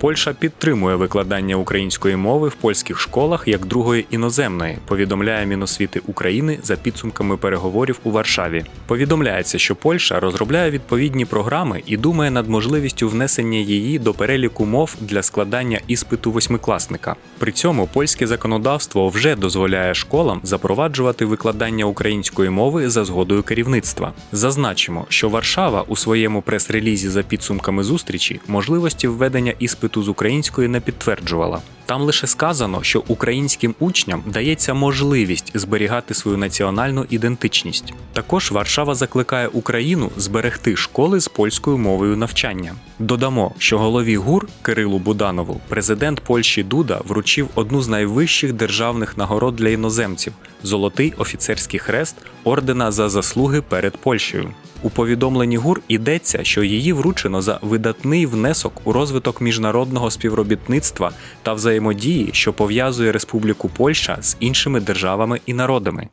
Польща підтримує викладання української мови в польських школах як другої іноземної, повідомляє Міносвіти України за підсумками переговорів у Варшаві. Повідомляється, що Польща розробляє відповідні програми і думає над можливістю внесення її до переліку мов для складання іспиту восьмикласника. При цьому польське законодавство вже дозволяє школам запроваджувати викладання української мови за згодою керівництва. Зазначимо, що Варшава у своєму прес-релізі за підсумками зустрічі можливості введення іспиту з української не підтверджувала. Там лише сказано, що українським учням дається можливість зберігати свою національну ідентичність. Також Варшава закликає Україну зберегти школи з польською мовою навчання. Додамо, що голові ГУР Кирилу Буданову президент Польщі Дуда вручив одну з найвищих державних нагород для іноземців золотий офіцерський хрест ордена за заслуги перед Польщею. У повідомленні ГУР йдеться, що її вручено за видатний внесок у розвиток міжнародного співробітництва та взаємодії, що пов'язує Республіку Польща з іншими державами і народами.